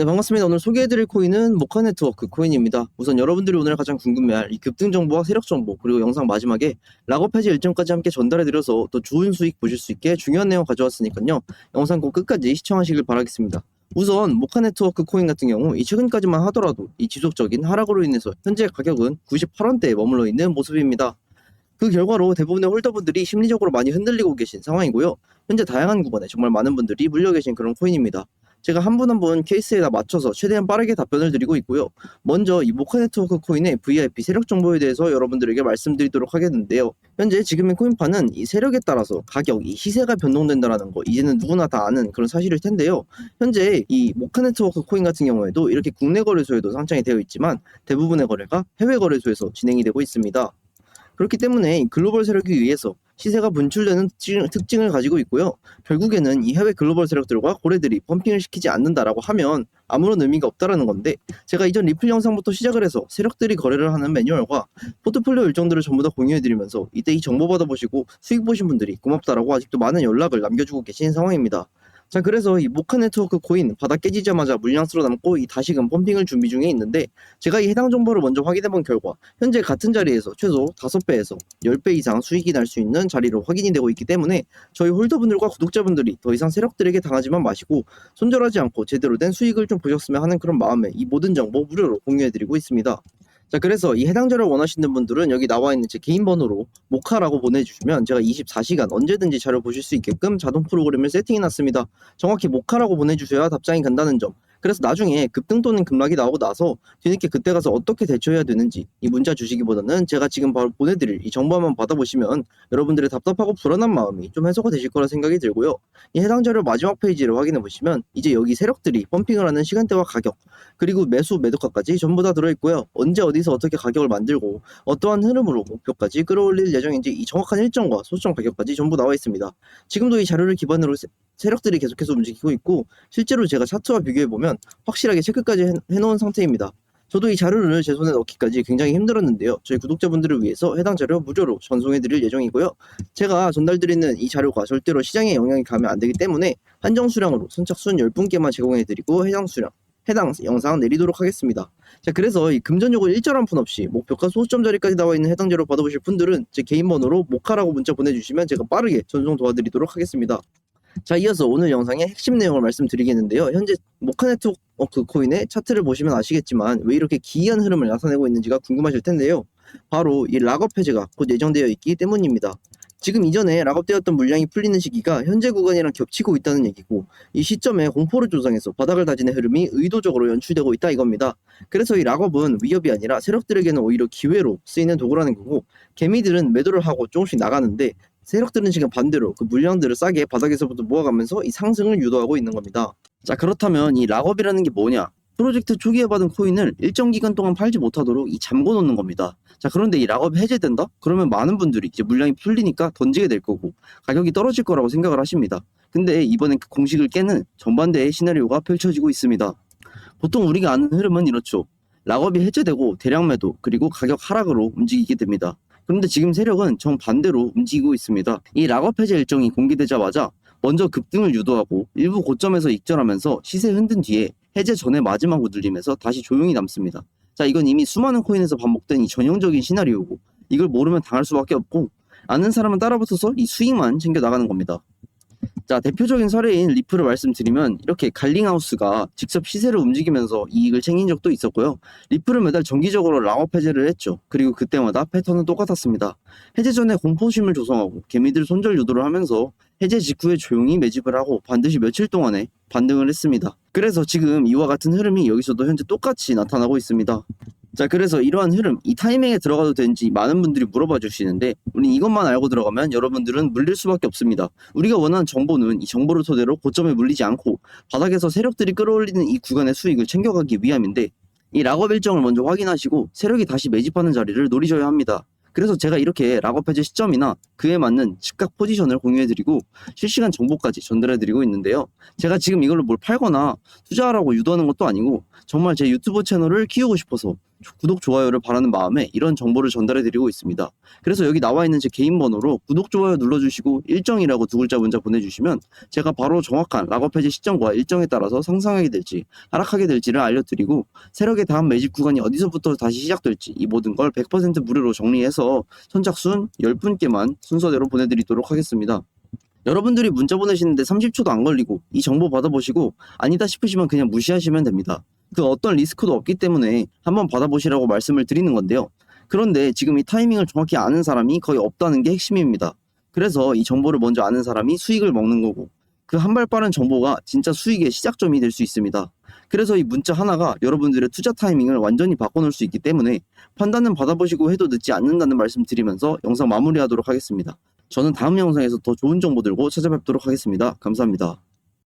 네, 반갑습니다. 오늘 소개해드릴 코인은 모카 네트워크 코인입니다. 우선 여러분들이 오늘 가장 궁금해할 이 급등 정보와 세력 정보, 그리고 영상 마지막에 락업 해지 일정까지 함께 전달해드려서 또 좋은 수익 보실 수 있게 중요한 내용 가져왔으니까요. 영상 꼭 끝까지 시청하시길 바라겠습니다. 우선 모카 네트워크 코인 같은 경우 이 최근까지만 하더라도 이 지속적인 하락으로 인해서 현재 가격은 98원대에 머물러 있는 모습입니다. 그 결과로 대부분의 홀더분들이 심리적으로 많이 흔들리고 계신 상황이고요. 현재 다양한 구간에 정말 많은 분들이 물려 계신 그런 코인입니다. 제가 한 분 한 분 케이스에 다 맞춰서 최대한 빠르게 답변을 드리고 있고요. 먼저 이 모카 네트워크 코인의 VIP 세력 정보에 대해서 여러분들에게 말씀드리도록 하겠는데요. 현재 지금의 코인파는 이 세력에 따라서 가격, 이 시세가 변동된다라는 거 이제는 누구나 다 아는 그런 사실일 텐데요. 현재 이 모카 네트워크 코인 같은 경우에도 이렇게 국내 거래소에도 상장이 되어 있지만 대부분의 거래가 해외 거래소에서 진행이 되고 있습니다. 그렇기 때문에 이 글로벌 세력에 의해서 시세가 분출되는 특징- 특징 을 가지고 있고요. 결국에는 이 해외 글로벌 세력들과 고래들이 펌핑을 시키지 않는다라고 하면 아무런 의미가 없다라는 건데 제가 이전 리플 영상부터 시작을 해서 세력들이 거래를 하는 매뉴얼과 포트폴리오 일정들을 전부 다 공유해드리면서 이때 이 정보 받아보시고 수익 보신 분들이 고맙다라고 아직도 많은 연락을 남겨주고 계신 상황입니다. 자 그래서 이 모카 네트워크 코인 바닥 깨지자마자 물량수로 남고 이 다시금 펌핑을 준비 중에 있는데 제가 이 해당 정보를 먼저 확인해 본 결과 현재 같은 자리에서 최소 5배에서 10배 이상 수익이 날 수 있는 자리로 확인이 되고 있기 때문에 저희 홀더분들과 구독자분들이 더 이상 세력들에게 당하지만 마시고 손절하지 않고 제대로 된 수익을 좀 보셨으면 하는 그런 마음에 이 모든 정보 무료로 공유해 드리고 있습니다. 자 그래서 이 해당 자료를 원하시는 분들은 여기 나와 있는 제 개인 번호로 모카라고 보내주시면 제가 24시간 언제든지 자료 보실 수 있게끔 자동 프로그램을 세팅해 놨습니다. 정확히 모카라고 보내주셔야 답장이 간다는 점 그래서 나중에 급등 또는 급락이 나오고 나서 뒤늦게 그때 가서 어떻게 대처해야 되는지 이 문자 주시기보다는 제가 지금 바로 보내드릴 이 정보만 받아보시면 여러분들의 답답하고 불안한 마음이 좀 해소가 되실 거라 생각이 들고요. 이 해당 자료 마지막 페이지를 확인해 보시면 이제 여기 세력들이 펌핑을 하는 시간대와 가격 그리고 매수 매도가까지 전부 다 들어있고요. 언제 어디서 어떻게 가격을 만들고 어떠한 흐름으로 목표까지 끌어올릴 예정인지 이 정확한 일정과 소정 가격까지 전부 나와 있습니다. 지금도 이 자료를 기반으로 세- 세력들이 계속해서 움직이고 있고 실제로 제가 차트와 비교해 보면 확실하게 체크까지 해- 해놓은 상태입니다. 저도 이 자료를 제 손에 넣기까지 굉장히 힘들었는데요. 저희 구독자분들을 위해서 해당 자료 무료로 전송해드릴 예정이고요. 제가 전달드리는 이 자료가 절대로 시장에 영향이 가면 안 되기 때문에 한정 수량으로 선착순 10분께만 제공해드리고 해당 수량, 해당 영상 내리도록 하겠습니다. 자, 그래서 이 금전 요구 일절 한 푼 없이 목표가 소수점 자리까지 나와 있는 해당 자료 받아보실 분들은 제 개인 번호로 모카라고 문자 보내주시면 제가 빠르게 전송 도와드리도록 하겠습니다. 자, 이어서 오늘 영상의 핵심 내용을 말씀드리겠는데요. 현재 모카 네트워크 코인의 차트를 보시면 아시겠지만 왜 이렇게 기이한 흐름을 나타내고 있는지가 궁금하실 텐데요. 바로 이 락업 해제가 곧 예정되어 있기 때문입니다. 지금 이전에 락업되었던 물량이 풀리는 시기가 현재 구간이랑 겹치고 있다는 얘기고 이 시점에 공포를 조성해서 바닥을 다지는 흐름이 의도적으로 연출되고 있다 이겁니다. 그래서 이 락업은 위협이 아니라 세력들에게는 오히려 기회로 쓰이는 도구라는 거고 개미들은 매도를 하고 조금씩 나가는데 세력들은 지금 반대로 그 물량들을 싸게 바닥에서부터 모아가면서 이 상승을 유도하고 있는 겁니다. 자 그렇다면 이 락업이라는 게 뭐냐? 프로젝트 초기에 받은 코인을 일정 기간 동안 팔지 못하도록 이 잠궈 놓는 겁니다. 자 그런데 이 락업이 해제된다? 그러면 많은 분들이 이제 물량이 풀리니까 던지게 될 거고 가격이 떨어질 거라고 생각을 하십니다. 근데 이번엔 그 공식을 깨는 정반대의 시나리오가 펼쳐지고 있습니다. 보통 우리가 아는 흐름은 이렇죠. 락업이 해제되고 대량 매도 그리고 가격 하락으로 움직이게 됩니다. 그런데 지금 세력은 정반대로 움직이고 있습니다. 이 락업 해제 일정이 공개되자마자 먼저 급등을 유도하고 일부 고점에서 익절하면서 시세 흔든 뒤에 해제 전에 마지막으로 들리면서 다시 조용히 남습니다. 자, 이건 이미 수많은 코인에서 반복된 이 전형적인 시나리오고 이걸 모르면 당할 수밖에 없고 아는 사람은 따라붙어서 이 수익만 챙겨 나가는 겁니다. 자, 대표적인 사례인 리플을 말씀드리면 이렇게 갈링하우스가 직접 시세를 움직이면서 이익을 챙긴 적도 있었고요. 리플은 매달 정기적으로 락업 해제를 했죠. 그리고 그때마다 패턴은 똑같았습니다. 해제 전에 공포심을 조성하고 개미들 손절 유도를 하면서 해제 직후에 조용히 매집을 하고 반드시 며칠 동안에 반등을 했습니다. 그래서 지금 이와 같은 흐름이 여기서도 현재 똑같이 나타나고 있습니다. 자, 그래서 이러한 흐름, 이 타이밍에 들어가도 되는지 많은 분들이 물어봐 주시는데, 우린 이것만 알고 들어가면 여러분들은 물릴 수밖에 없습니다. 우리가 원하는 정보는 이 정보를 토대로 고점에 물리지 않고 바닥에서 세력들이 끌어올리는 이 구간의 수익을 챙겨가기 위함인데, 이 락업 일정을 먼저 확인하시고 세력이 다시 매집하는 자리를 노리셔야 합니다. 그래서 제가 이렇게 락업 해제 시점이나 그에 맞는 즉각 포지션을 공유해드리고 실시간 정보까지 전달해드리고 있는데요. 제가 지금 이걸로 뭘 팔거나 투자하라고 유도하는 것도 아니고 정말 제 유튜브 채널을 키우고 싶어서 구독, 좋아요를 바라는 마음에 이런 정보를 전달해 드리고 있습니다. 그래서 여기 나와 있는 제 개인 번호로 구독, 좋아요 눌러주시고 일정이라고 두 글자 문자 보내주시면 제가 바로 정확한 락업 해지 시점과 일정에 따라서 상승하게 될지 하락하게 될지를 알려드리고 세력의 다음 매집 구간이 어디서부터 다시 시작될지 이 모든 걸 100% 무료로 정리해서 선착순 10분께만 순서대로 보내드리도록 하겠습니다. 여러분들이 문자 보내시는데 30초도 안 걸리고 이 정보 받아보시고 아니다 싶으시면 그냥 무시하시면 됩니다. 그 어떤 리스크도 없기 때문에 한번 받아보시라고 말씀을 드리는 건데요. 그런데 지금 이 타이밍을 정확히 아는 사람이 거의 없다는 게 핵심입니다. 그래서 이 정보를 먼저 아는 사람이 수익을 먹는 거고 그 한 발 빠른 정보가 진짜 수익의 시작점이 될 수 있습니다. 그래서 이 문자 하나가 여러분들의 투자 타이밍을 완전히 바꿔놓을 수 있기 때문에 판단은 받아보시고 해도 늦지 않는다는 말씀 드리면서 영상 마무리하도록 하겠습니다. 저는 다음 영상에서 더 좋은 정보 들고 찾아뵙도록 하겠습니다. 감사합니다.